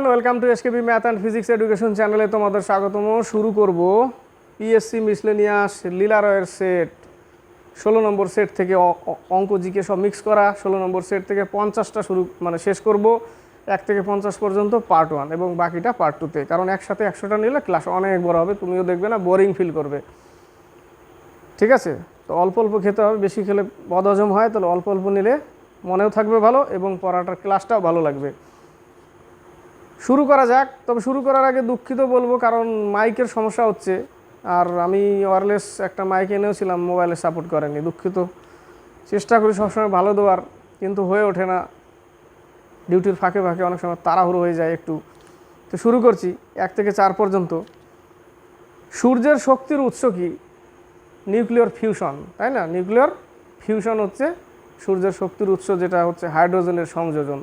Everyone welcome to SKB math and physics education চ্যানেলে তোমাদের স্বাগতম। শুরু করব পিএসসি মিসলেনিয়াস লীলা রয়ের সেট ষোলো নম্বর সেট থেকে অঙ্ক জিকে সব মিক্স করা। ষোলো নম্বর সেট থেকে পঞ্চাশটা শুরু মানে শেষ করব। এক থেকে পঞ্চাশ পর্যন্ত পার্ট ওয়ান এবং বাকিটা পার্ট টুতে কারণ একসাথে একশোটা নিলে ক্লাস অনেক বড় হবে, তুমিও দেখবে না বোরিং ফিল করবে। ঠিক আছে? তো অল্প অল্প খেতে হবে, বেশি খেলে বদহজম হয়, তাহলে অল্প অল্প নিলে মনেও থাকবে ভালো এবং পড়াটার ক্লাসটাও ভালো লাগবে। শুরু করা যাক। তবে শুরু করার আগে দুঃখিত বলব, কারণ মাইকের সমস্যা হচ্ছে। আর আমি ওয়ারলেস একটা মাইক এনেওছিলাম মোবাইলে সাপোর্ট করেনি। দুঃখিত। চেষ্টা করি সবসময় ভালো দেওয়ার, কিন্তু হয়ে ওঠে না। ডিউটির ফাঁকে ফাঁকে অনেক সময় তাড়াহুড়ো হয়ে যায় একটু। তো শুরু করছি, এক থেকে চার পর্যন্ত। সূর্যের শক্তির উৎস কি? নিউক্লিয়ার ফিউশন তাই না? নিউক্লিয়ার ফিউশন হচ্ছে সূর্যের শক্তির উৎস, যেটা হচ্ছে হাইড্রোজেনের সংযোজন।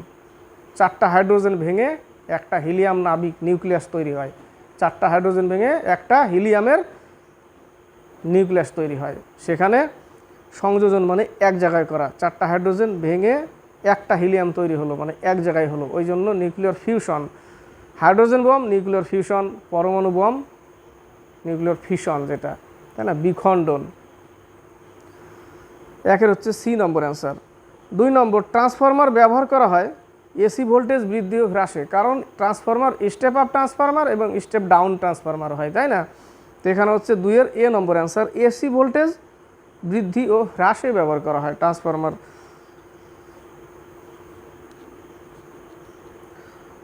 চারটা হাইড্রোজেন ভেঙে একটা হিলিয়াম নাবিক নিউক্লিয়াস তৈরি হয়। চারটা হাইড্রোজেন ভেঙে একটা হিলিয়ামের নিউক্লিয়াস তৈরি হয়। সেখানে সংযোজন মানে এক জায়গায় করা। চারটা হাইড্রোজেন ভেঙে একটা হিলিয়াম তৈরি হলো মানে এক জায়গায় হলো। ওই জন্য nuclear fusion. Hydrogen bomb, nuclear fusion. পরমাণু বম, নিউক্লিয়ার ফিউশন যেটা, তাই না? বিখণ্ডন। একের হচ্ছে সি নম্বর অ্যান্সার। দুই নম্বর, ট্রান্সফরমার ব্যবহার করা হয় এসি ভোল্টেজ বৃদ্ধি ও হ্রাসে, কারণ ট্রান্সফরমার স্টেপ আপ ট্রান্সফরমার এবং স্টেপ ডাউন ট্রান্সফরমার হয়, তাই না? তো এখানে হচ্ছে দুইয়ের A number answer AC voltage বৃদ্ধি ও হ্রাসে ব্যবহার করা হয় ট্রান্সফরমার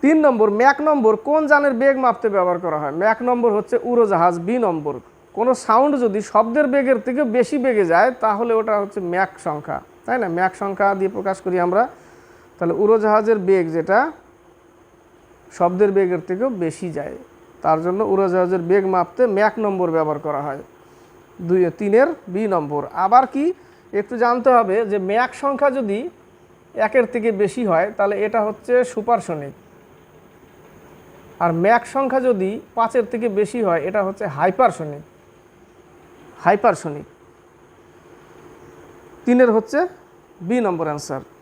তিন নম্বর, ম্যাক নম্বর, কোন যানের বেগ মাপতে ব্যবহার করা হয়? ম্যাক নম্বর হচ্ছে উড়োজাহাজ বি নম্বর। কোনো সাউন্ড যদি শব্দের বেগের থেকে বেশি বেগে যায়, তাহলে ওটা হচ্ছে ম্যাক সংখ্যা, তাই না? ম্যাক সংখ্যা দিয়ে প্রকাশ করি আমরা। তাহলে উড়োজাহাজের বেগ যেটা শব্দের বেগের থেকেও বেশি যায়। তার জন্য উড়োজাহাজের বেগ মাপতে ম্যাক নম্বর ব্যবহার করা হয়। দুই তিনের বি নম্বর। আবার কি একটু জানতে হবে যে ম্যাক সংখ্যা যদি একের থেকে বেশি হয়, তাহলে এটা হচ্ছে সুপারসনিক। আর ম্যাক সংখ্যা যদি পাঁচের থেকে বেশি হয়, এটা হচ্ছে হাইপারসনিক। হাইপারসনিক। তিনের হচ্ছে বি নম্বর অ্যান্সার।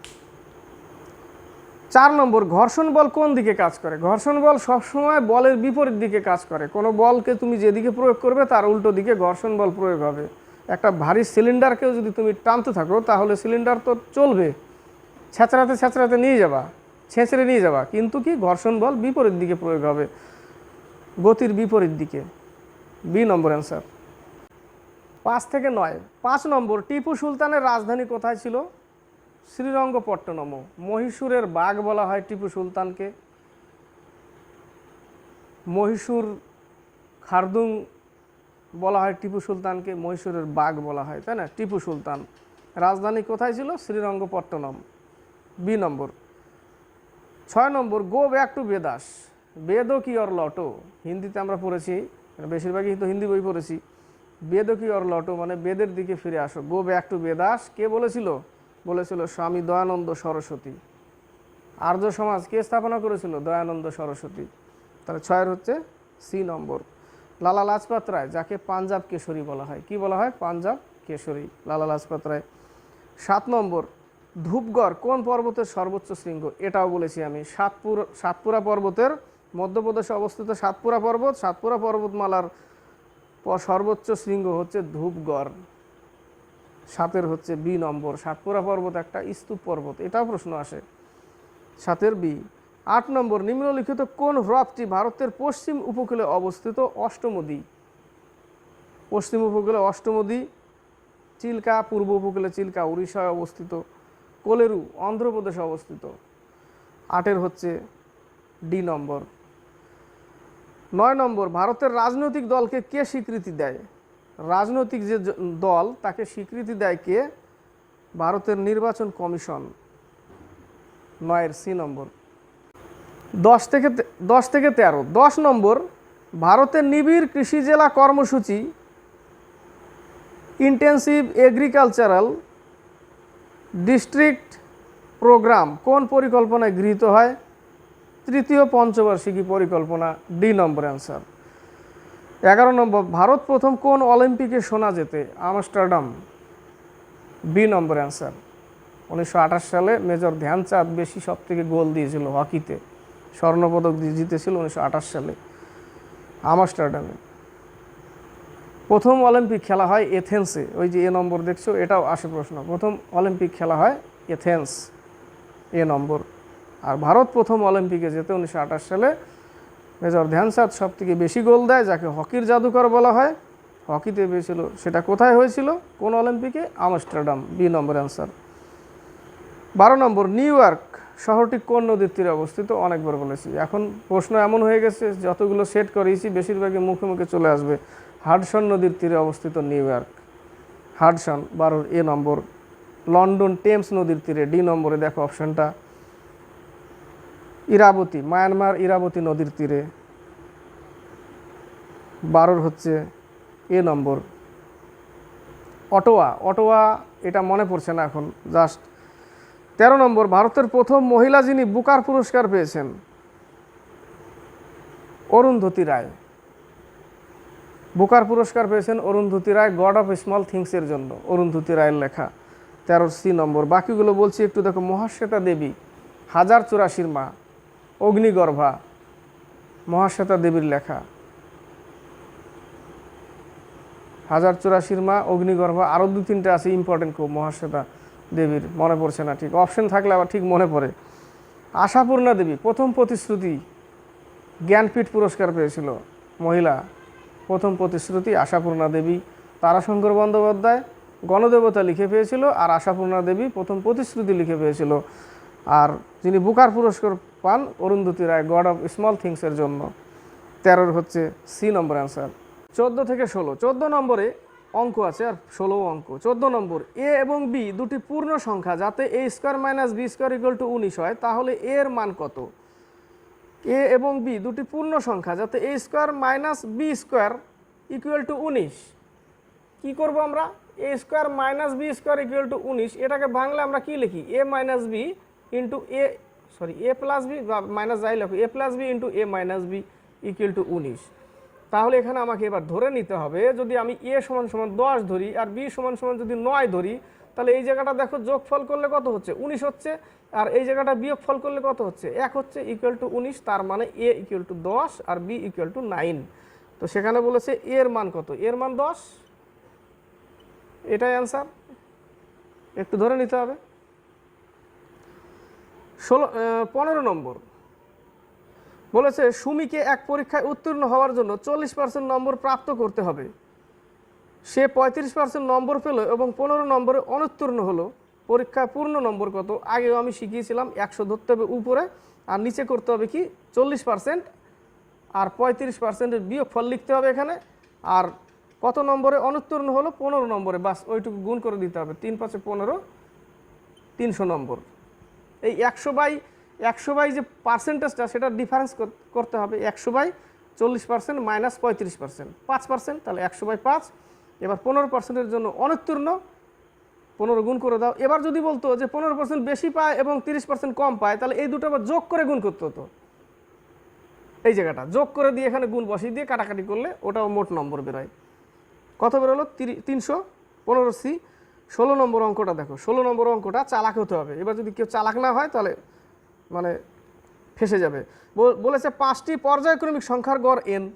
চার নম্বর, ঘর্ষণ বল কোন দিকে কাজ করে? ঘর্ষণ বল সবসময় বলের বিপরীত দিকে কাজ করে। কোনো বলকে তুমি যেদিকে প্রয়োগ করবে, তার উল্টো দিকে ঘর্ষণ বল প্রয়োগ হবে। একটা ভারী সিলিন্ডারকেও যদি তুমি টানতে থাকো, তাহলে সিলিন্ডার তো চলবে। ছেঁচড়াতে ছেঁচড়াতে নিয়ে যাবা, ছেঁচড়ে নিয়ে যাবা। কিন্তু কি? ঘর্ষণ বল বিপরীত দিকে প্রয়োগ হবে। গতির বিপরীত দিকে। B number answer. পাঁচ থেকে নয়। পাঁচ নম্বর, টিপু সুলতানের রাজধানী কোথায় ছিল? শ্রীরঙ্গপট্টনম, মহীশূরের বাঘ বলা হয় টিপু সুলতানকে। মহীশূর খারদুং বলা হয় টিপু সুলতানকে, মহীশূরের বাঘ বলা হয়, তাই না? টিপু সুলতান। রাজধানী কোথায় ছিল? Srirangapatnam, B number. ছয় number, go back to Vedas. বেদও কি অর লটো? হিন্দিতে আমরা পড়েছি বেশিরভাগই তো হিন্দি বই পড়েছি। বেদও কি অর লটো? মানে বেদের দিকে ফিরে আসো। গো ব্যাক টু বেদাস, কে বলেছিল? বলেছিল, স্বামী দয়ানন্দ সরস্বতী। আর্য সমাজ কে স্থাপনা করেছিল? দয়ানন্দ সরস্বতী। তাহলে ছয়ের হচ্ছে সি নম্বর। লালা লাজপাত রায়, যাকে পাঞ্জাব কেশরী বলা হয়। কি বলা হয়? পাঞ্জাব কেশরী, লালা লাজপাত রায়। সাত নম্বর, ধূপগড় কোন পর্বতের সর্বোচ্চ শৃঙ্গ? এটাও বলেছি আমি, সাতপুর, সাতপুরা পর্বতের মধ্যপ্রদেশে অবস্থিত সাতপুরা পর্বত। সাতপুরা পর্বতমালার সর্বোচ্চ শৃঙ্গ হচ্ছে ধূপগড়। সাতের হচ্ছে বি নম্বর। সাতপুরা পর্বত একটা স্তূপ পর্বত, এটাও প্রশ্ন আসে। সাতের বি, আট নম্বর, নিম্নলিখিত কোন হ্রদটি ভারতের পশ্চিম উপকূলে অবস্থিত? অষ্টমদী পশ্চিম উপকূলে অষ্টমদী চিল্কা, পূর্ব উপকূলে চিল্কা, উড়িষ্যায় অবস্থিত। কোলেরু, অন্ধ্রপ্রদেশে অবস্থিত। আটের হচ্ছে ডি নম্বর। নয় নম্বর, ভারতের রাজনৈতিক দলকে কে স্বীকৃতি দেয়? রাজনৈতিক যে দল, তাকে স্বীকৃতি দেয় কে? ভারতের নির্বাচন কমিশন। নয়ের সি নম্বর। দশ থেকে দশ থেকে তেরো। দশ নম্বর, ভারতের নিবিড় কৃষি জেলা কর্মসূচি ইন্টেন্সিভ এগ্রিকালচারাল ডিস্ট্রিক্ট প্রোগ্রাম কোন পরিকল্পনায় গৃহীত হয়? তৃতীয় পঞ্চবার্ষিকী পরিকল্পনা, ডি নম্বর অ্যান্সার এগারো নম্বর, ভারত প্রথম কোন অলিম্পিকে সোনা জেতে? আমস্টারডাম। B number answer. উনিশশো আঠাশ সালে মেজর ধ্যানচাঁদ বেশি সব থেকে গোল দিয়েছিল হকিতে। স্বর্ণপদক দিয়ে জিতেছিল উনিশশো আঠাশ সালে আমস্টারডামে। প্রথম অলিম্পিক খেলা হয় এথেন্সে। ওই যে এ নম্বর দেখছ, এটাও আসে প্রশ্ন। প্রথম অলিম্পিক খেলা হয় এথেন্স, এ নম্বর। আর ভারত প্রথম অলিম্পিকে যেতে উনিশশো আঠাশ সালে মেজর ধ্যানচাঁদ সব থেকে বেশি গোল দেয়, যাকে হকির জাদুকর বলা হয়। হকিতে পেয়েছিল সেটা কোথায় হয়েছিল? কোন অলিম্পিকে? আমস্টারডাম। B number answer. বারো নম্বর, নিউ ইয়র্ক শহরটি কোন নদীর তীরে অবস্থিত? অনেকবার বলেছি। এখন প্রশ্ন এমন হয়ে গেছে, যতগুলো সেট করেছি, বেশিরভাগই মুখে মুখে চলে আসবে। হাডসন নদীর তীরে অবস্থিত নিউ ইয়র্ক। হাডসন বারোর এ নম্বর। লন্ডন টেমস নদীর তীরে ডি নম্বরে দেখো অপশনটা। ইরাবতী, মায়ানমার ইরাবতী নদীর তীরে। বারোর হচ্ছে এ নম্বর। অটোয়া অটোয়া এটা মনে পড়ছে না এখন জাস্ট তেরো নম্বর, ভারতের প্রথম মহিলা যিনি বুকার পুরস্কার পেয়েছেন, অরুন্ধতী রায়। বুকার পুরস্কার পেয়েছেন Arundhati Roy God of Small থিংসের জন্য, অরুন্ধতী রায়ের লেখা তেরো সি নম্বর। বাকিগুলো বলছি একটু দেখো, মহাশ্বেতা দেবী, হাজার চুরাশির মা অগ্নিগর্ভা মহাশ্বেতা দেবীর লেখা। হাজার চুরাশির মা, অগ্নিগর্ভা, আরও দু তিনটে আছে ইম্পর্টেন্ট খুব মহাশ্বেতা দেবীর মনে পড়ছে না ঠিক। অপশন থাকলে আবার ঠিক মনে পড়ে। আশাপূর্ণা দেবী, প্রথম প্রতিশ্রুতি, জ্ঞানপীঠ পুরস্কার পেয়েছিল মহিলা। প্রথম প্রতিশ্রুতি, আশাপূর্ণা দেবী, তারাশঙ্কর বন্দ্যোপাধ্যায়, গণদেবতা লিখে পেয়েছিল, আর আশাপূর্ণা দেবী প্রথম প্রতিশ্রুতি লিখে পেয়েছিল। আর যিনি বুকার পুরস্কার পান Arundhati Roy God of Small থিংসের জন্য। তেরোর হচ্ছে সি নম্বর অ্যান্সার চোদ্দ থেকে ষোলো। চোদ্দ নম্বরে অঙ্ক আছে, আর ষোলো অঙ্ক। চোদ্দ নম্বর এ এবং বি দুটি পূর্ণ সংখ্যা, যাতে A square minus B square equal to উনিশ হয়, তাহলে এ এর মান কত? এ এবং বি দুটি পূর্ণ সংখ্যা, যাতে A square minus B square equal to উনিশ। কী করব আমরা? A square minus B square equal to উনিশ। এটাকে বাংলা আমরা কী লিখি? A minus B into A sorry, A plus B বা মাইনাস যাই লেখো, A plus B into A minus B equal to উনিশ। তাহলে এখানে আমাকে এবার ধরে নিতে হবে, যদি আমি এ সমান সমান দশ ধরি আর বি সমান সমান যদি নয় ধরি, তাহলে এই জায়গাটা দেখো যোগফল করলে কত হচ্ছে? উনিশ হচ্ছে, আর এই জায়গাটা বিয়োগ ফল করলে কত হচ্ছে? এক হচ্ছে ইকুয়াল টু উনিশ, তার মানে এ ইকুয়াল টু দশ আর বি ইকুয়াল টু নাইন তো সেখানে বলেছে এর মান কত? এর মান দশ? এটাই অ্যান্সার একটু ধরে নিতে হবে। ষোলো পনেরো নম্বর। বলেছে, সুমিকে এক পরীক্ষায় উত্তীর্ণ হওয়ার জন্য চল্লিশ পার্সেন্ট নম্বর প্রাপ্ত করতে হবে। সে পঁয়ত্রিশ পার্সেন্ট নম্বর পেল এবং পনেরো নম্বরে অনুত্তীর্ণ হলো। পরীক্ষায় পূর্ণ নম্বর কত? আগেও আমি শিখিয়েছিলাম, একশো ধরতে হবে উপরে, আর নিচে করতে হবে কি? চল্লিশ পার্সেন্ট আর পঁয়ত্রিশ পার্সেন্টের বিয়োগ ফল লিখতে হবে এখানে। আর কত নম্বরে অনুত্তীর্ণ হলো? পনেরো নম্বরে। বাস, ওইটুকু গুণ করে দিতে হবে। তিন পাঁচে পনেরো, তিনশো নম্বর। এই একশো বাই একশো বাই যে পার্সেন্টেজটা সেটা ডিফারেন্স করতে হবে একশো বাই চল্লিশ পার্সেন্ট মাইনাস পঁয়ত্রিশ পার্সেন্ট পাঁচ পার্সেন্ট তাহলে একশো বাই পাঁচ। এবার পনেরো পার্সেন্টের জন্য অনুত্তীর্ণ। পনেরো গুণ করে দাও। এবার যদি বলতো যে পনেরো পার্সেন্ট বেশি পায় এবং তিরিশ পার্সেন্ট কম পায়, তাহলে এই দুটো আবার যোগ করে গুণ করতে হতো। এই জায়গাটা, যোগ করে দিয়ে এখানে গুণ বসিয়ে দিয়ে কাটাকাটি করলে ওটাও মোট নম্বর বেরোয়। কত বেরোলো? তিরি, তিনশো পনেরো সি ষোলো নম্বর অঙ্কটা দেখো, ষোলো নম্বর অঙ্কটা চালাক হতে হবে। এবার যদি কেউ চালাক না হয়, তাহলে মানে ফেসে যাবে। বল- বলেছে পাঁচটি পর্যায়ক্রমিক সংখ্যার গড় এন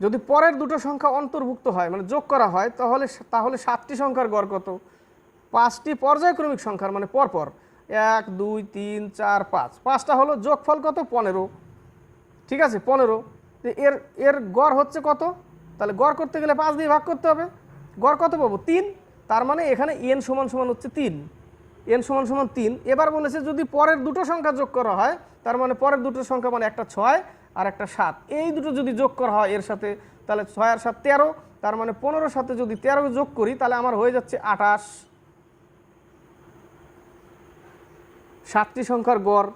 যদি পরের দুটো সংখ্যা অন্তর্ভুক্ত হয় মানে যোগ করা হয়, তাহলে তাহলে সাতটি সংখ্যার গড় কত? পাঁচটি পর্যায়ক্রমিক সংখ্যার মানে পরপর। এক, দুই, তিন, চার, পাঁচ। পাঁচটা হলো যোগফল কত? পনেরো। ঠিক আছে? পনেরো। এর এর গড় হচ্ছে কত? তাহলে গড় করতে গেলে পাঁচ দিয়ে ভাগ করতে হবে। গড় কত পাবো? তিন। তার মানে এখানে এন সমান সমান হচ্ছে তিন। এন সমান সমান তিন। এবার বলেছে যদি পরের দুটো সংখ্যা যোগ করা হয়, তার মানে পরের দুটো সংখ্যা মানে একটা ছয় আর একটা সাত। এই দুটো যদি যোগ করা হয় এর সাথে, তাহলে ছয় আর সাত তেরো। তার মানে পনেরোর সাথে যদি তেরো যোগ করি, তাহলে আমার হয়ে যাচ্ছে আঠাশ। সাতটি সংখ্যার গড়।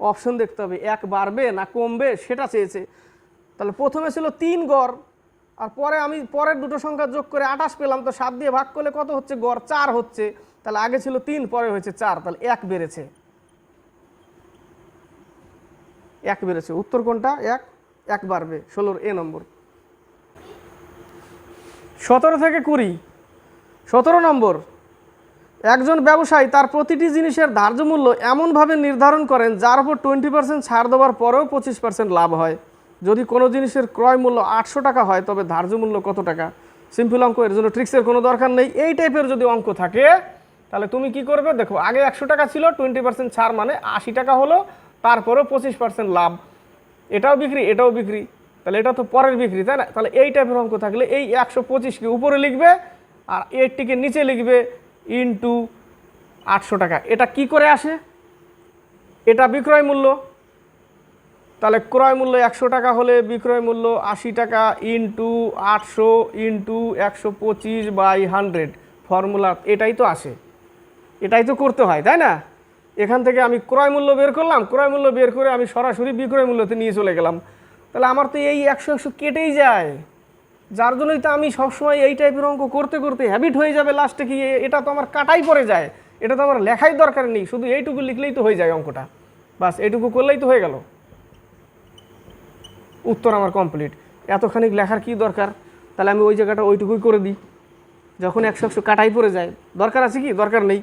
অপশন দেখতে হবে, এক বাড়বে না কমবে সেটা চেয়েছে। তাহলে প্রথমে ছিল তিন গড়। আর পরে আমি পরের দুটো সংখ্যা যোগ করে আঠাশ পেলাম, তো সাত দিয়ে ভাগ করলে কত হচ্ছে? গড় চার হচ্ছে। তাহলে আগে ছিল তিন, পরে হয়েছে চার, তাহলে এক বেড়েছে। এক বেড়েছে। উত্তর কোনটা? এক এক বাড়বে। ষোলোর এ নম্বর। সতেরো থেকে কুড়ি। সতেরো নম্বর। একজন ব্যবসায়ী তার প্রতিটি জিনিসের ধার্য মূল্য এমনভাবে নির্ধারণ করেন যার উপর টোয়েন্টি পার্সেন্ট ছাড় দেওয়ার পরেও পঁচিশ পার্সেন্ট লাভ হয়। যদি কোনো জিনিসের ক্রয় মূল্য আটশো টাকা হয়, তবে ধার্য মূল্য কত টাকা? সিম্পল অঙ্ক, এর জন্য ট্রিক্সের কোনো দরকার নেই। এই টাইপের যদি অঙ্ক থাকে, তাহলে তুমি কি করবে? দেখো, আগে একশো টাকা ছিল টোয়েন্টি পার্সেন্ট ছাড় মানে আশি টাকা হলো, তারপরেও পঁচিশ পার্সেন্ট লাভ। এটাও বিক্রি এটাও বিক্রি। তাহলে এটা তো পরের বিক্রি, তাই না? তাহলে এই টাইপের অঙ্ক থাকলে এই একশো পঁচিশকে উপরে লিখবে, আর এইটটিকে নিচে লিখবে ইন্টু আটশো টাকা। এটা কি করে আসে? এটা বিক্রয় মূল্য। তাহলে ক্রয় মূল্য একশো টাকা হলে বিক্রয় মূল্য আশি টাকা ইন্টু আটশো ইন্টু একশো পঁচিশ বাই হান্ড্রেড ফর্মুলা। এটাই তো আসে এটাই তো করতে হয়, তাই না? এখান থেকে আমি ক্রয় মূল্য বের করলাম, ক্রয় মূল্য বের করে আমি সরাসরি বিক্রয় মূল্যতে নিয়ে চলে গেলাম। তাহলে আমার তো এই একশো একশো কেটেই যায়। যার জন্যই তো আমি সবসময় এই টাইপের অঙ্ক করতে করতে হ্যাবিট হয়ে যাবে লাস্টে কি এটা তো আমার কাটাই পড়ে যায়। এটা তো আমার লেখাই দরকার নেই। শুধু এইটুকু লিখলেই তো হয়ে যায় অঙ্কটা। বাস, এইটুকু করলেই তো হয়ে গেল। উত্তর আমার কমপ্লিট এতখানি লেখার কি দরকার? তাহলে আমি ওই জায়গাটা ওইটুকুই করে দিই। যখন একশো একশো কাটাই পড়ে যায়, দরকার আছে কি? দরকার নেই।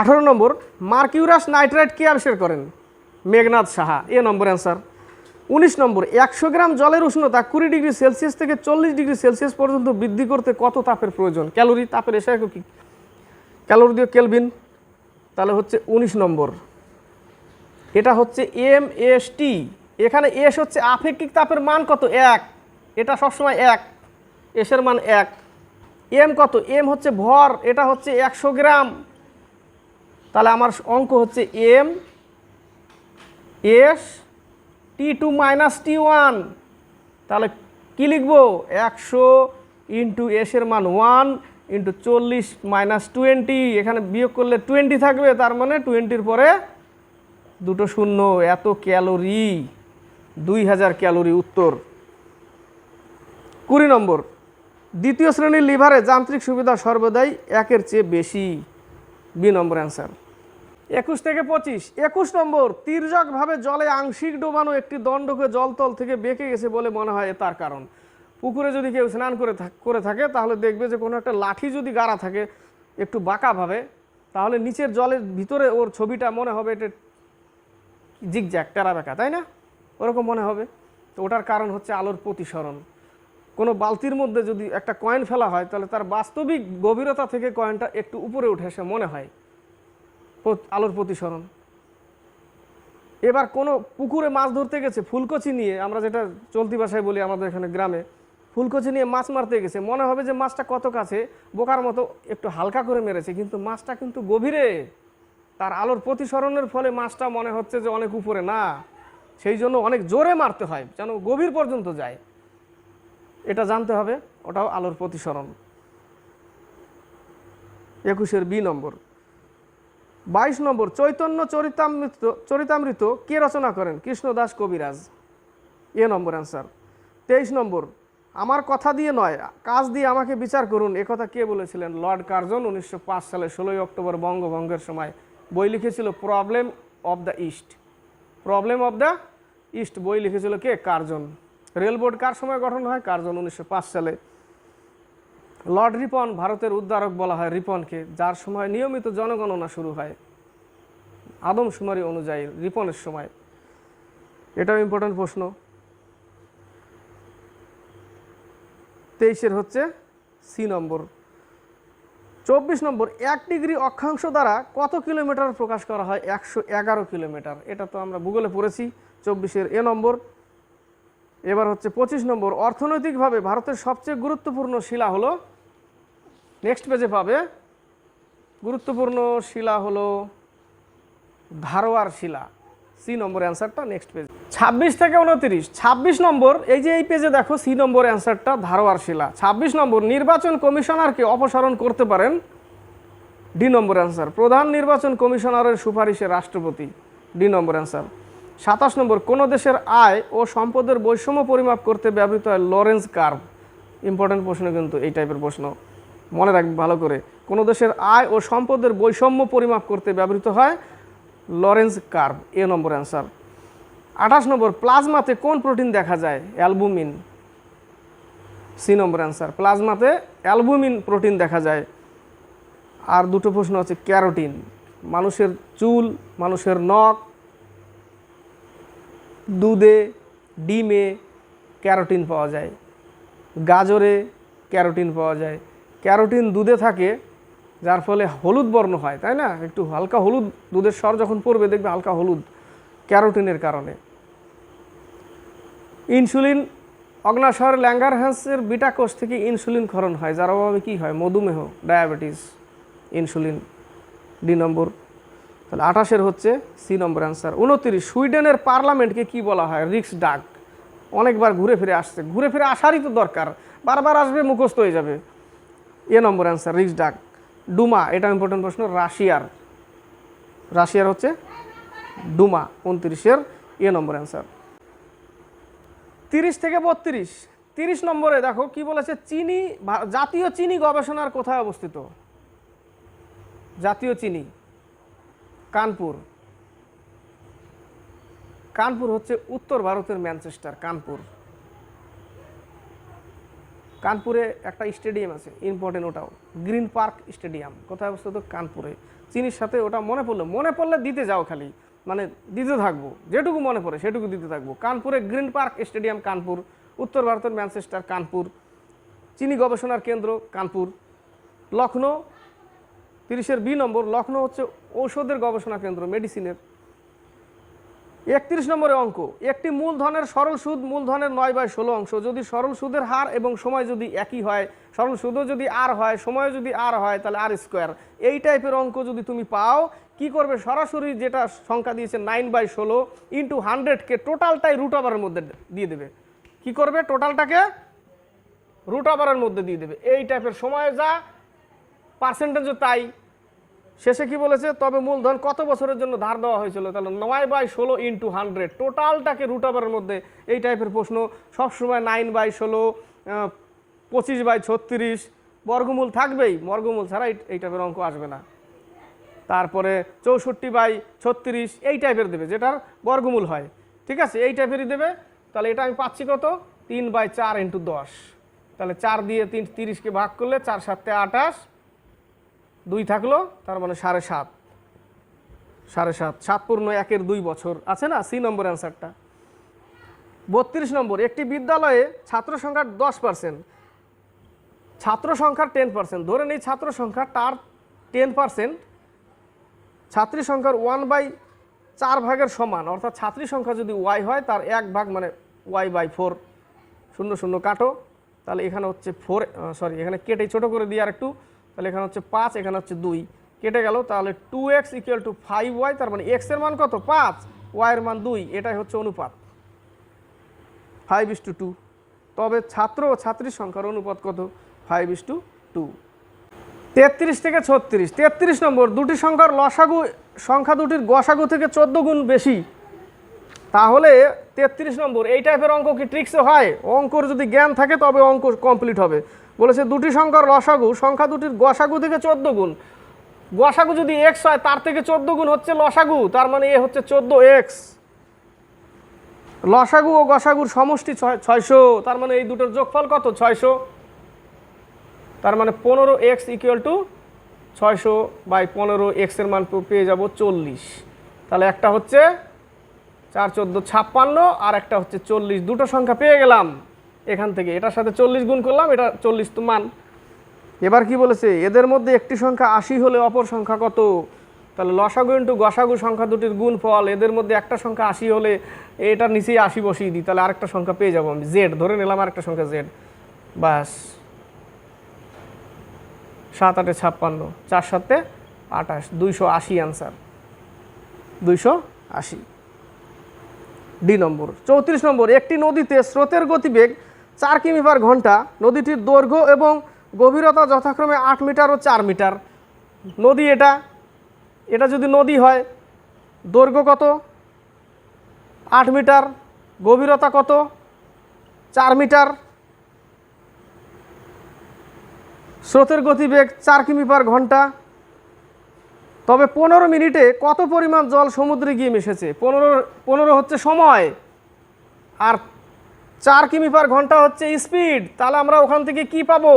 আঠারো নম্বর, মার্কিউরাস নাইট্রাইট কে আবিষ্কার করেন? Meghnath Saha, A number answer উনিশ নম্বর, একশো গ্রাম জলের উষ্ণতা কুড়ি ডিগ্রি সেলসিয়াস থেকে চল্লিশ ডিগ্রি সেলসিয়াস পর্যন্ত বৃদ্ধি করতে কত তাপের প্রয়োজন? ক্যালোরি, তাপের এসে কি? ক্যালোরি দিয়ে কেলভিন। তাহলে হচ্ছে উনিশ নম্বর। এটা হচ্ছে এম এস টি। এখানে এস হচ্ছে আপেক্ষিক তাপের মান কত? এক। এটা সবসময় এক। এসের মান এক। এম কত? এম হচ্ছে ভর। এটা হচ্ছে একশো গ্রাম। তাহলে আমার অঙ্ক হচ্ছে M S T two minus T one তাহলে কী লিখব? একশো ইন্টু এসের মান ওয়ান ইন্টু চল্লিশ মাইনাস টোয়েন্টি এখানে বিয়োগ করলে টোয়েন্টি থাকবে, তার মানে টোয়েন্টির পরে দুটো শূন্য। এত ক্যালোরি। দুই হাজার ক্যালোরি উত্তর। কুড়ি নম্বর, দ্বিতীয় শ্রেণির লিভারে যান্ত্রিক সুবিধা সর্বদাই একের চেয়ে বেশি। B number answer. একুশ থেকে পঁচিশ। একুশ নম্বর, তির্যকভাবে জলে আংশিক ডোবানো একটি দণ্ডকে জলতল থেকে বেঁকে গেছে বলে মনে হয় তার কারণ। পুকুরে যদি কেউ স্নান করে করে থাকে, তাহলে দেখবে যে কোনো একটা লাঠি যদি গাড়া থাকে, একটু বাঁকাভাবে তাহলে নিচের জলের ভিতরে ওর ছবিটা মনে হবে এটা জিগজ্যাক টেরা বেঁকা তাই না? ওরকম মনে হবে। তো ওটার কারণ হচ্ছে আলোর প্রতিসরণ। কোনো বালতির মধ্যে যদি একটা কয়েন ফেলা হয়, তাহলে তার বাস্তবিক গভীরতা থেকে কয়েনটা একটু উপরে উঠে এসে মনে হয়। আলোর প্রতিসরণ। এবার কোনো পুকুরে মাছ ধরতে গেছে, ফুলকচি নিয়ে, আমরা যেটা চলতি ভাষায় বলি আমাদের এখানে গ্রামে, ফুলকচি নিয়ে মাছ মারতে গেছে। মনে হবে যে মাছটা কত কাছে, বোকার মতো একটু হালকা করে মেরেছে, কিন্তু মাছটা কিন্তু গভীরে। তার আলোর প্রতিসরণের ফলে মাছটা মনে হচ্ছে যে অনেক উপরে। না সেই জন্য অনেক জোরে মারতে হয়, যেন গভীর পর্যন্ত যায়। এটা জানতে হবে, ওটাও আলোর প্রতিসরণ। একুশের বি নম্বর। বাইশ নম্বর, চৈতন্য চরিতামৃত চরিতামৃত কে রচনা করেন? Krishnadas Kaviraj. A number answer. তেইশ নম্বর, আমার কথা দিয়ে নয়, কাজ দিয়ে আমাকে বিচার করুন। একথা কে বলেছিলেন? লর্ড কার্জন, উনিশশো পাঁচ সালে ষোলোই অক্টোবর বঙ্গভঙ্গের সময়। বই লিখেছিল problem of the East. Problem of the East বই লিখেছিল কে? কার্জন। রেলবোর্ড কার সময় গঠন হয়? কার্জন উনিশশো পাঁচ সালে। লর্ড রিপন ভারতের উদ্ধারক বলা হয় রিপনকে, যার সময় নিয়মিত জনগণনা শুরু হয়। আদমশুমারি অনুযায়ী রিপনের সময়। এটাও ইম্পর্টেন্ট প্রশ্ন। তেইশের হচ্ছে সি নম্বর। চব্বিশ নম্বর, এক ডিগ্রি অক্ষাংশ দ্বারা কত কিলোমিটার প্রকাশ করা হয়? একশো এগারো কিলোমিটার। এটা তো আমরা ভূগোলে পড়েছি, চব্বিশের এ নম্বর। এবার হচ্ছে পঁচিশ নম্বর, অর্থনৈতিকভাবে ভারতের সবচেয়ে গুরুত্বপূর্ণ শিলা হলো নেক্সট পেজে পাবে, গুরুত্বপূর্ণ শিলা হলো ধারোয়ার শিলা। সি নম্বর অ্যান্সারটা নেক্সট পেজ। ছাব্বিশ থেকে উনত্রিশ। ছাব্বিশ নম্বর, এই যে এই পেজে দেখো সি নম্বর অ্যান্সারটা ধারোয়ার শিলা ছাব্বিশ নম্বর, নির্বাচন কমিশনারকে অপসারণ করতে পারেন ডি নম্বর অ্যান্সার। প্রধান নির্বাচন কমিশনারের সুপারিশে রাষ্ট্রপতি, ডি নম্বর অ্যান্সার। সাতাশ নম্বর, কোন দেশের আয় ও সম্পদের বৈষম্য পরিমাপ করতে ব্যবহৃত হয় লরেন্স কার্ভ। ইম্পর্টেন্ট প্রশ্ন কিন্তু এই টাইপের প্রশ্ন। মনে রাখবে ভালো করে, কোন দেশের আয় ও সম্পদের বৈষম্য পরিমাপ করতে ব্যবহৃত হয় Lorenz curve A number answer. আঠাশ নম্বর, প্লাজমাতে কোন প্রোটিন দেখা যায়? অ্যালবুমিন। সি নম্বর অ্যান্সার, প্লাজমাতে অ্যালবুমিন প্রোটিন দেখা যায়। আর দুটো প্রশ্ন আছে, ক্যারোটিন, মানুষের চুল, মানুষের নখ, দুধে, ডিমে ক্যারোটিন পাওয়া যায়। গাজরে ক্যারোটিন পাওয়া যায়। ক্যারোটিন দুধে থাকে যার ফলে হলুদ বর্ণ হয়, তাই না? একটু হালকা হলুদ, দুধের স্বর যখন পড়বে, দেখবে হালকা হলুদ, ক্যারোটিনের কারণে। ইনসুলিন অগ্নাশয় ল্যাঙ্গারহ্যান্সের বিটা কোষ থেকে ইনসুলিন ক্ষরণ হয়, যার অভাবে কী হয়? মধুমেহ, ডায়াবেটিস, ইনসুলিন, ডি নম্বর। তাহলে আঠাশের হচ্ছে সি নম্বর অ্যান্সার। উনত্রিশ, সুইডেনের পার্লামেন্টকে কি বলা হয়? রিক্স ডাক। অনেকবার ঘুরে ফিরে আসছে। ঘুরে ফিরে আসারই তো দরকার। বারবার আসবে, মুখস্থ হয়ে যাবে। এ নম্বর অ্যান্সার, রিক্স ডাক। ডুমা, এটা ইম্পর্টেন্ট প্রশ্ন, রাশিয়ার। রাশিয়ার হচ্ছে ডুমা, উনত্রিশের এ নম্বর অ্যান্সার তিরিশ থেকে বত্রিশ। তিরিশ নম্বরে দেখো কি বলেছে, চিনি জাতীয় চিনি গবেষণার কোথায় অবস্থিত? জাতীয় চিনি, কানপুর। কানপুর হচ্ছে উত্তর ভারতের ম্যানচেস্টার, কানপুর। কানপুরে একটা স্টেডিয়াম আছে ইম্পর্টেন্ট ওটাও, গ্রিন পার্ক স্টেডিয়াম। কোথায় অবস্থিত? কানপুরে। চিনির সাথে ওটা মনে পড়ল, মনে পড়লে দিতে যাও খালি মানে দিতে থাকব, যেটুকু মনে পড়ে সেটুকু দিতে থাকব। কানপুরে গ্রিন পার্ক স্টেডিয়াম কানপুর, উত্তর ভারতের ম্যানচেস্টার কানপুর, চিনি গবেষণার কেন্দ্র কানপুর, লখনৌ, তিরিশের বি নম্বর, লখনৌ হচ্ছে ঔষধের গবেষণা কেন্দ্র মেডিসিনের একত্রিশ নম্বরে অঙ্ক। একটি মূলধনের সরল সুদ মূলধনের নয় বাই ষোলো অংশ। যদি সরল সুদের হার এবং সময় যদি একই হয়, সরল সুদও যদি আর হয় সময় যদি আর হয়, তাহলে আর স্কোয়ার। এই টাইপের অঙ্ক যদি তুমি পাও, কি করবে? সরাসরি যেটা সংখ্যা দিয়েছে নাইন বাই ষোলো ইন্টু হান্ড্রেডকে টোটালটাই রুট ওভারের মধ্যে দিয়ে দেবে। কি করবে? টোটালটাকে রুট ওভারের মধ্যে দিয়ে দেবে। এই টাইপের সময় যা, পার্সেন্টেজও তাই। শেষে কি বলেছে? তবে মূলধন কত বছরের জন্য ধার দেওয়া হয়েছিল? তাহলে নয় বাই ষোলো ইন্টু হান্ড্রেড টোটালটাকে রুট মধ্যে এই টাইপের প্রশ্ন। সবসময় নাইন বাই ষোলো পঁচিশ বাই ছত্রিশ। বর্গমূল থাকবেই। বর্গমূল ছাড়া এই- টাইপের অঙ্ক আসবে না। তারপরে চৌষট্টি বাই ছত্রিশ, এই টাইপের দেবে, যেটার বর্গমূল হয়। ঠিক আছে? এই টাইপেরই দেবে। তাহলে এটা আমি পাচ্ছি কত? তিন বাই চার ইন্টু দশ। তাহলে চার দিয়ে তিন তিরিশকে ভাগ করলে চার সাতে আঠাশ। দুই থাকল, তার মানে সাড়ে সাত। সাড়ে সাত। সাত পূর্ণ একের দুই বছর। আছে না? সি নম্বর অ্যান্সারটা। বত্রিশ নম্বর। একটি বিদ্যালয়ে ছাত্র সংখ্যার দশ পার্সেন্ট ছাত্র সংখ্যার টেন পার্সেন্ট ধরে নেই ছাত্র সংখ্যা, তার টেন পার্সেন্ট ছাত্রী সংখ্যার ওয়ান বাই চার ভাগের সমান। অর্থাৎ ছাত্রী সংখ্যা যদি ওয়াই হয়, তার এক ভাগ মানে ওয়াই বাই ফোর শূন্য শূন্য কাটো। তাহলে এখানে হচ্ছে ফোর সরি এখানে কেটে ছোটো করে দিই আর একটু তাহলে এখানে হচ্ছে পাঁচ, এখানে হচ্ছে দুই। কেটে গেল, তাহলে two x equal to five y তার মানে এক্সের মান কত? পাঁচ ওয়াইয়ের মান দুই, এটাই হচ্ছে অনুপাত। ফাইভ ইস টু টু তবে ছাত্র ও ছাত্রীর সংখ্যার অনুপাত কত? ফাইভ ইস টু টু তেত্রিশ থেকে ছত্রিশ। তেত্রিশ নম্বর, দুটি সংখ্যার লসাগু, সংখ্যা দুটির গসাগু থেকে চোদ্দ গুণ বেশি। তাহলে তেত্রিশ নম্বর, এই টাইপের অঙ্ক কি ট্রিক্সে হয়? অঙ্কর যদি জ্ঞান থাকে, তবে অঙ্ক কমপ্লিট হবে। বলেছে, দুটি সংখ্যার লসাগু, সংখ্যা দুটির গসাগু থেকে চোদ্দ গুণ। গসাগু যদি এক্স হয়, তার থেকে চোদ্দ গুণ হচ্ছে লসাগু, তার মানে এ হচ্ছে চোদ্দ এক্স লসাগু ও গসাগুর সমষ্টি ছয়, ছয়শো, তার মানে এই দুটোর যোগফল কত? ছয়শো। তার মানে পনেরো এক্স ইকুয়াল টু ছয়শো বাই পনেরো এক্সের মান পেয়ে যাব চল্লিশ। তাহলে একটা হচ্ছে চার, চোদ্দ, ছাপ্পান্ন, আর একটা হচ্ছে চল্লিশ। দুটো সংখ্যা পেয়ে গেলাম। এখান থেকে। এটার সাথে চল্লিশ গুণ করলাম, এটা চল্লিশ তো মান। এবার কি বলেছে? এদের মধ্যে একটি সংখ্যা আশি হলে অপর সংখ্যা কত? তাহলে লসাগু ইন্টু গসাগু সংখ্যা দুটির গুণ ফল এদের মধ্যে একটা সংখ্যা আশি হলে এটার নিচেই আশি বসিয়ে দিই, তাহলে আরেকটা সংখ্যা পেয়ে যাব আমি। জেড, ধরে নিলাম আরেকটা সংখ্যা জেড। বাস সাত আটে ছাপ্পান্ন, চার সাতে আঠাশ, দুইশো আশি অ্যান্সার দুইশো আশি। D number. চৌত্রিশ নম্বর, একটি নদীতে স্রোতের গতিবেগ চার কিমি পার ঘণ্টা, নদীটির দৈর্ঘ্য এবং গভীরতা যথাক্রমে আট মিটার ও চার মিটার। নদী এটা এটা যদি নদী হয়, দৈর্ঘ্য কত? আট মিটার, গভীরতা কত? চার মিটার। স্রোতের গতিবেগ চার কিমি পার ঘণ্টা। তবে পনেরো মিনিটে কত পরিমাণ জল সমুদ্রে গিয়ে মিশেছে? পনেরো পনেরো হচ্ছে সময়। আর চার কিমি পার ঘণ্টা হচ্ছে স্পিড, তাহলে আমরা ওখান থেকে কি পাবো?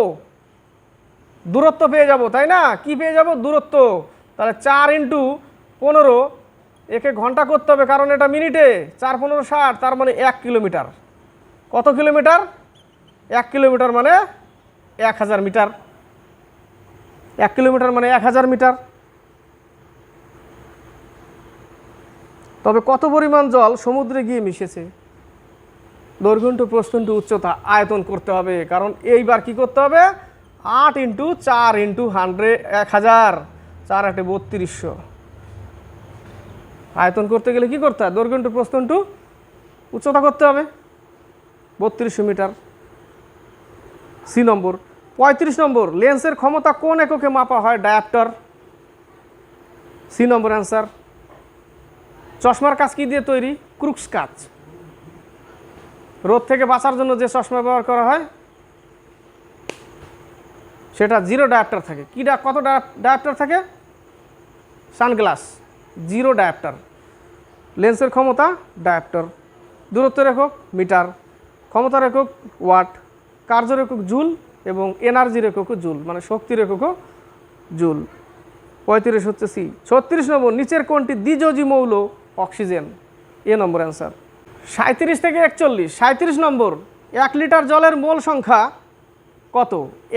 দূরত্ব পেয়ে যাব, তাই না? কি পেয়ে যাব? দূরত্ব। তাহলে চার ইন্টু পনেরো, একে ঘণ্টা করতে হবে, কারণ এটা মিনিটে, চার, পনেরো, ষাট, তার মানে এক কিলোমিটার। কত কিলোমিটার? এক কিলোমিটার মানে এক হাজার মিটার। এক কিলোমিটার মানে এক হাজার মিটার। তবে কত পরিমাণ জল সমুদ্রে গিয়ে মিশেছে? দৈর্ঘ্য ইন্টু প্রস্থ উচ্চতা আয়তন করতে হবে। কারণ এইবার কি করতে হবে? আট ইন্টু চার ইন্টু হান্ড্রেড, এক হাজার, চার আটে বত্রিশশো। আয়তন করতে গেলে কি করতে হয়? দৈর্ঘ্য ইন্টু প্রস্থ ইন্টু উচ্চতা করতে হবে। বত্রিশশো মিটার। সি নম্বর। পঁয়ত্রিশ নম্বর। লেন্সের ক্ষমতা কোন এককে মাপা হয়? ডায়াপ্টার। C number answer. চশমার কাজ কি দিয়ে তৈরি? ক্রুক্স কাজ। রোদ থেকে বাঁচার জন্য যে চশমা ব্যবহার করা হয়, সেটা জিরো ডায়াপ্টার থাকে। কী ডা কত ডায়াপ্টার থাকে? সানগ্লাস জিরো ডায়াপ্টার লেন্সের ক্ষমতা ডায়াপ্টার দূরত্ব রেখক মিটার ক্ষমতার একক ওয়াট কার্যের একক জুল এবং এনার্জি এককও জুল মানে শক্তির এককও জুল পঁয়ত্রিশ হচ্ছে সি ছত্রিশ নম্বর, নিচের কোনটি দ্বিযোজী মৌল? অক্সিজেন। এ নম্বর অ্যান্সার সাঁত্রিশ থেকে একচল্লিশ সাঁত্রিশ নম্বর, এক লিটার জলের মোল সংখ্যা কত?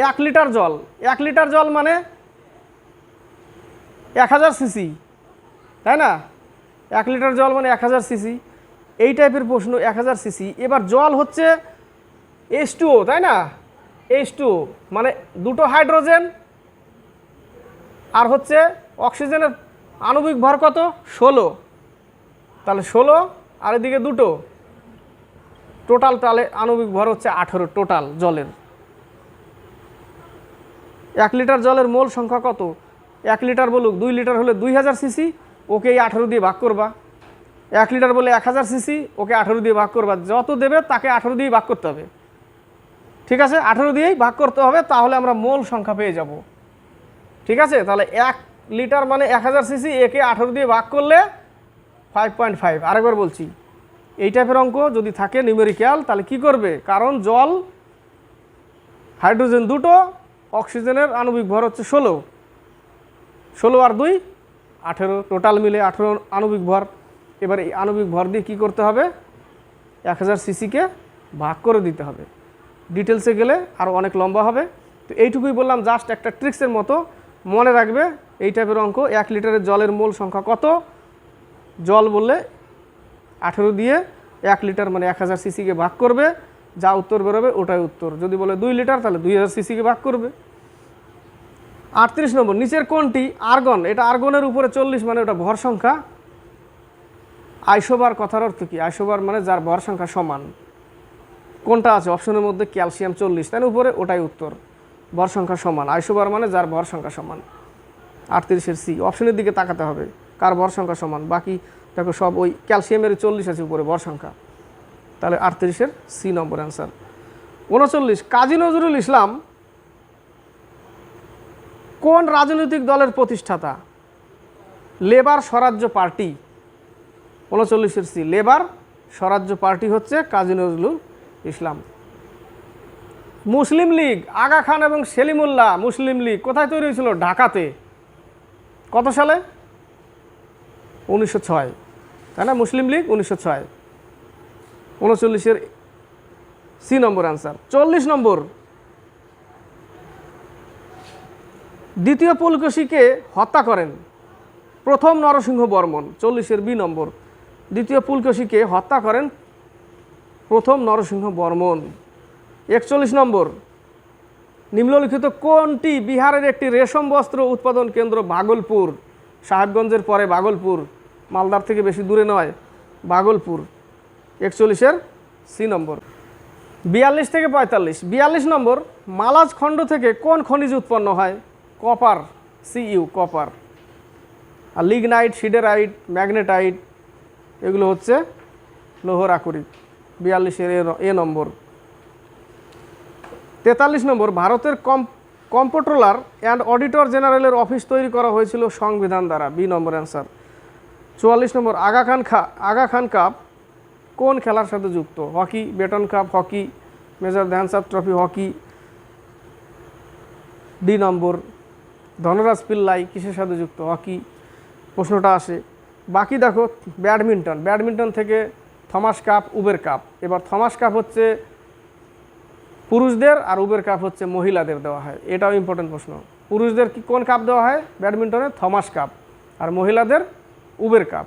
এক লিটার জল। এক লিটার জল মানে এক হাজার সিসি, তাই না? এক লিটার জল মানে এক হাজার সিসি। এই টাইপের প্রশ্ন, এক হাজার সিসি। এবার জল হচ্ছে টুও তাই না? এইচ টু মানে দুটো হাইড্রোজেন, আর হচ্ছে অক্সিজেনের আণবিক ভর কত? ষোলো। তাহলে ষোলো আর এদিকে দুটো। টোটাল তাহলে আণবিক ভর হচ্ছে আঠেরো টোটাল জলের। এক লিটার জলের মোল সংখ্যা কত? এক লিটার বলুক, দুই লিটার হলে দুই হাজার সিসি, ওকে এই আঠেরো দিয়ে ভাগ করবা। এক লিটার বলে এক হাজার সিসি, ওকে আঠেরো দিয়ে ভাগ করবা। যত দেবে তাকে আঠেরো দিয়ে ভাগ করতে হবে। ঠিক আছে? আঠেরো দিয়েই ভাগ করতে হবে, তাহলে আমরা মোল সংখ্যা পেয়ে যাব। ঠিক আছে? তাহলে এক লিটার মানে এক হাজার সিসি, একে আঠেরো দিয়ে ভাগ করলে ফাইভ পয়েন্ট ফাইভ আরেকবার বলছি। এই টাইপের অঙ্ক যদি থাকে নিউমেরিক্যাল তাহলে কি করবে? কারণ জল হাইড্রোজেন দুটো অক্সিজেনের আণবিক ভর হচ্ছে ষোলো। ষোলো আর দুই, আঠেরো। টোটাল মিলে আঠেরো আণবিক ভর। এবার এই আণবিক ভর দিয়ে কী করতে হবে? এক হাজার সিসিকে ভাগ করে দিতে হবে। ডিটেলসে গেলে আরও অনেক লম্বা হবে। তো এইটুকুই বললাম জাস্ট একটা ট্রিক্সের মতো মনে রাখবে। এই টাইপের অঙ্ক, এক লিটারের জলের মোল সংখ্যা কত? জল বললে আঠেরো দিয়ে এক লিটার মানে এক হাজার সিসিকে ভাগ করবে, যা উত্তর বেরোবে ওটাই উত্তর। যদি বলে দুই লিটার, তাহলে দুই হাজার সিসিকে ভাগ করবে। আটত্রিশ নম্বর, নিচের কোনটি আর্গন, এটা আর্গনের উপরে চল্লিশ মানে ওটা ভর সংখ্যা। আইসোবার কথার অর্থ কি? আইসোবার মানে যার ভর সংখ্যা সমান। কোনটা আছে অপশনের মধ্যে ক্যালসিয়াম চল্লিশ তার উপরে ওটাই উত্তর, ভর সংখ্যা সমান। আইসোবার মানে যার ভর সংখ্যা সমান। আটত্রিশের সি, অপশনের দিকে তাকাতে হবে। কার ভর সংখ্যা সমান? বাকি দেখো সব ওই ক্যালসিয়ামের চল্লিশ আছে উপরে ভর সংখ্যা। তাহলে আটত্রিশের সি নম্বর অ্যান্সার উনচল্লিশ, কাজী নজরুল ইসলাম কোন রাজনৈতিক দলের প্রতিষ্ঠাতা? Labour Swarajya party. উনচল্লিশের C labour Swarajya party হচ্ছে কাজী নজরুল ইসলাম। মুসলিম লীগ, আগা খান এবং সেলিমুল্লাহ মুসলিম লীগ কোথায় তৈরি হয়েছিল? ঢাকাতে। কত সালে? উনিশশো ছয়। তাই না? মুসলিম লীগ উনিশশো ছয়। উনচল্লিশের সি নম্বর আনসার। চল্লিশ নম্বর। দ্বিতীয় পুলকেশীকে হত্যা করেন প্রথম নরসিংহ বর্মন, চল্লিশের বি নম্বর। দ্বিতীয় পুলকেশীকে হত্যা করেন প্রথম নরসিংহ বর্মন। একচল্লিশ নম্বর। নিম্নলিখিত কোনটি বিহারের একটি রেশম বস্ত্র উৎপাদন কেন্দ্র ভাগলপুর সাহেবগঞ্জের পরে বাগলপুর, মালদার থেকে বেশি দূরে নয়, বাগলপুর, একচল্লিশের সি নম্বর। বিয়াল্লিশ থেকে পঁয়তাল্লিশ। বিয়াল্লিশ নম্বর, মালাজ খণ্ড থেকে কোন খনিজ উৎপন্ন হয়? Copper, CU, copper. আর লিগনাইট, সিডেরাইট, ম্যাগনেটাইট, এগুলো হচ্ছে লোহর আকরিক বিয়াল্লিশের এ নম্বর। তেতাল্লিশ নম্বর, ভারতের কম কম্পোট্রোলার অ্যান্ড অডিটর জেনারেলের অফিস তৈরি করা হয়েছিল সংবিধান দ্বারা। B number answer. চুয়াল্লিশ নম্বর, আগা খান খা, আগা খান কাপ কোন খেলার সাথে যুক্ত? Hockey, Beighton cup, hockey, major Dhyanchand trophy, hockey. D number, Dhanraj Pillai কিসের সাথে যুক্ত? হকি। প্রশ্নটা আসে, বাকি দেখো, ব্যাডমিন্টন। ব্যাডমিন্টন থেকে থমাস কাপ, উবের কাপ। এবার থমাস কাপ হচ্ছে পুরুষদের আর উবের কাপ হচ্ছে মহিলাদের দেওয়া হয়। এটাও ইম্পর্টেন্ট প্রশ্ন। পুরুষদের কি কোন কাপ দেওয়া হয়? ব্যাডমিন্টনে থমাস কাপ আর মহিলাদের উবের কাপ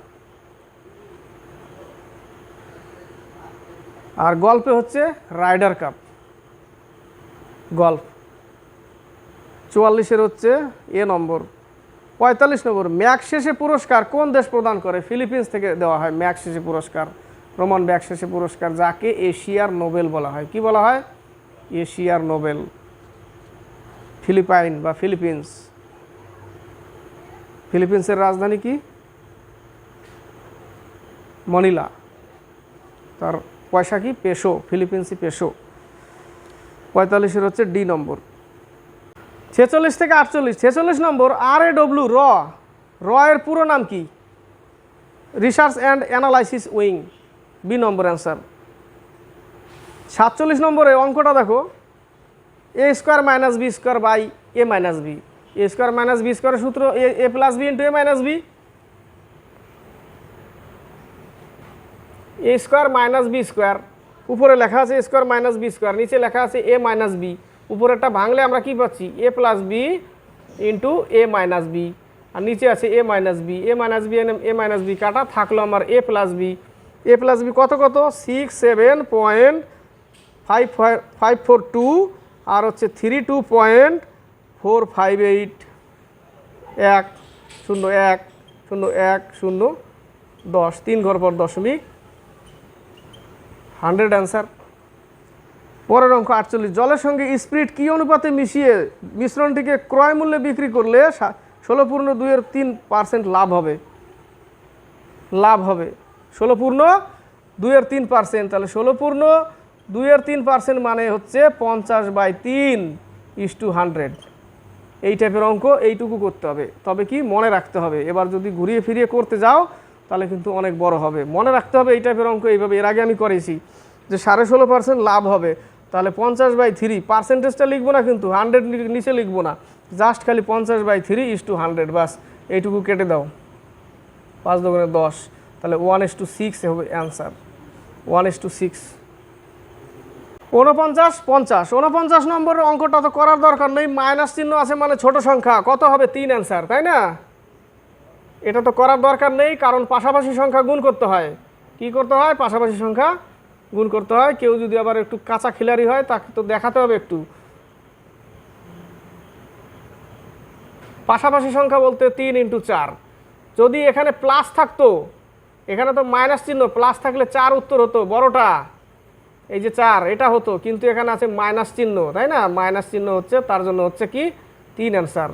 আর গল্পে হচ্ছে রাইডার কাপ গল্ফ চুয়াল্লিশের হচ্ছে এ নম্বর। পঁয়তাল্লিশ নম্বর ম্যাক শেষে পুরস্কার কোন দেশ প্রদান করে? ফিলিপিন্স থেকে দেওয়া হয় ম্যাক শেষে পুরস্কার। রোমান ব্যাক শেষে পুরস্কার, যাকে এশিয়ার নোবেল বলা হয়। কি বলা হয়? এশিয়ার নোবেল, ফিলিপাইন বা ফিলিপিন্স। ফিলিপিন্সের রাজধানী কি? মনিলা। তার পয়সা কি? পেশো, ফিলিপিন্সি পেশো। পঁয়তাল্লিশের হচ্ছে ডি নম্বর। ছেচল্লিশ থেকে আটচল্লিশ, ছেচল্লিশ নম্বর আর এ ডব্লিউ র। র এর পুরো নাম কি? Research and analysis wing. B number answer. সাতচল্লিশ নম্বরে অঙ্কটা দেখো। A square minus b square by a minus b. A square minus b স্কোয়ারের সূত্র a a plus b into a minus b. A square minus b square, উপরে লেখা আছে square minus B square, নিচে লেখা আছে এ মাইনাস বি। উপরেরটা ভাঙলে আমরা কি পাচ্ছি? A plus b into a minus b. আর নিচে আছে a minus b, a minus b a minus b কাটা থাকল আমার a plus b. A plus b কত কত? Six, seven point five five four two আর হচ্ছে three two point four five eight এক, শূন্য এক শূন্য এক, শূন্য, দশ। তিন ঘর পর দশমিক। হান্ড্রেড অ্যান্সার পরের অঙ্ক আটচল্লিশ। জলের সঙ্গে স্পিরিট কি অনুপাতে মিশিয়ে মিশ্রণটিকে ক্রয় মূল্যে বিক্রি করলে ষোলো পূর্ণ দুইয়ের তিন পার্সেন্ট লাভ হবে। লাভ হবে। ষোলো পূর্ণ দুইয়ের তিন পার্সেন্ট তাহলে ষোলো পূর্ণ দুইয়ের তিন পার্সেন্ট মানে হচ্ছে পঞ্চাশ বাই তিন ইস টু হান্ড্রেড এই টাইপের অঙ্ক এইটুকু করতে হবে। তবে কি মনে রাখতে হবে। এবার যদি ঘুরিয়ে ফিরিয়ে করতে যাও, তাহলে কিন্তু অনেক বড় হবে। মনে রাখতে হবে এই টাইপের অঙ্ক এইভাবে। এর আগে আমি করেছি যে সাড়ে ষোলো পার্সেন্ট লাভ হবে। তাহলে পঞ্চাশ বাই থ্রি পার্সেন্টেজটা লিখব না কিন্তু হান্ড্রেড নিচে লিখব না। জাস্ট খালি পঞ্চাশ by three is two hundred বাস। এইটুকু কেটে দাও। পাঁচ দোকানে দশ। তাহলে ওয়ান এস টু সিক্স হবে answer one is to six উনপঞ্চাশ পঞ্চাশ। উনপঞ্চাশ নম্বরের অঙ্কটা তো করার দরকার নেই, মাইনাস চিহ্ন আছে মানে ছোট সংখ্যা। কত হবে? তিন অ্যান্সার, তাই না? এটা তো করার দরকার নেই, কারণ পাশাপাশি সংখ্যা গুণ করতে হয়। কি করতে হয়? পাশাপাশি সংখ্যা গুণ করতে হয়। কেউ যদি আবার একটু কাঁচা খিলারি হয়, তাকে তো দেখাতে হবে একটু। পাশাপাশি সংখ্যা বলতে তিন ইন্টু চার। যদি এখানে প্লাস থাকতো, এখানে তো মাইনাস চিহ্ন, প্লাস থাকলে চার উত্তর হতো, বড়টা। এই যে চার, এটা হতো, কিন্তু এখানে আছে মাইনাস চিহ্ন, তাই না? মাইনাস চিহ্ন হচ্ছে, তার জন্য হচ্ছে কি? তিন অ্যান্সার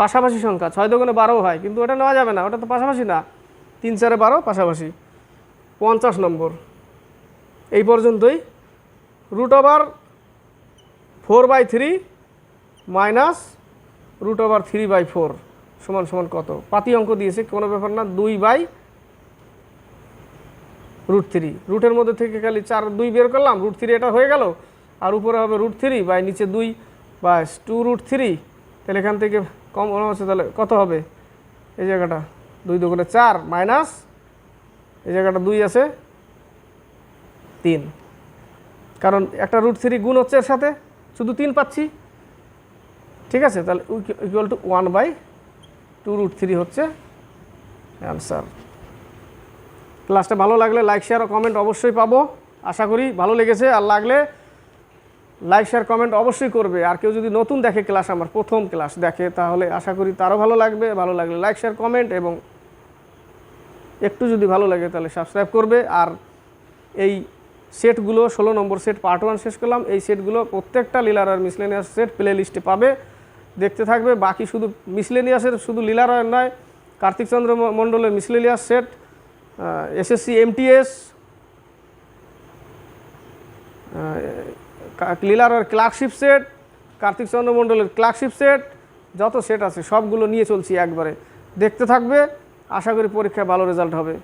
পাশাপাশি সংখ্যা, ছয় দোকানে বারো হয়, কিন্তু ওটা নেওয়া যাবে না, ওটা তো পাশাপাশি না। তিন চারে বারো, পাশাপাশি। পঞ্চাশ নম্বর। এই পর্যন্তই। Root over four by three minus root over three by four সমান সমান কত? পাতি অঙ্ক দিয়েছে, কোনো ব্যাপার না, দুই বাই রুট থ্রি রুটের মধ্যে থেকে খালি চার, দুই বের করলাম রুট থ্রি এটা হয়ে গেল। আর উপরে হবে রুট থ্রি বাই নিচে দুই, বাস টু রুট থ্রি তাহলে এখান থেকে কম হচ্ছে তাহলে কত হবে? এই জায়গাটা দুই দুগুণে চার মাইনাস এই জায়গাটা দুই আছে তিন। কারণ একটা রুট থ্রি গুণ হচ্ছে এর সাথে, শুধু তিন পাচ্ছি। ঠিক আছে? তাহলে equal to one by two root three হচ্ছে অ্যান্সার ক্লাসটা ভালো লাগলে লাইক শেয়ার ও কমেন্ট অবশ্যই পাবো। আশা করি ভালো লেগেছে। আর লাগলে লাইক শেয়ার কমেন্ট অবশ্যই করবে। আর কেউ যদি নতুন দেখে ক্লাস আমার প্রথম ক্লাস দেখে, তাহলে আশা করি তারও ভালো লাগবে। ভালো লাগলে লাইক শেয়ার কমেন্ট এবং একটু যদি ভালো লাগে, তাহলে সাবস্ক্রাইব করবে। আর এই সেটগুলো ষোলো নম্বর সেট পার্ট ওয়ান শেষ করলাম। এই সেটগুলো প্রত্যেকটা লীলার আর মিসলেনিয়াস সেট প্লে লিস্টে পাবে। দেখতে থাকবে। বাকি শুধু মিসলেনিয়াসের শুধু লীলারয়ের নয় কার্তিক চন্দ্র মণ্ডলের মিসলেনিয়াস সেট এসএসসি এমটিএস লীলারয়ের ক্লার্কশিপ সেট কার্তিক চন্দ্র মণ্ডলের ক্লার্কশিপ সেট যত সেট আছে সবগুলো নিয়ে চলছি একবারে। দেখতে থাকবে, আশা করি পরীক্ষায় ভালো রেজাল্ট হবে।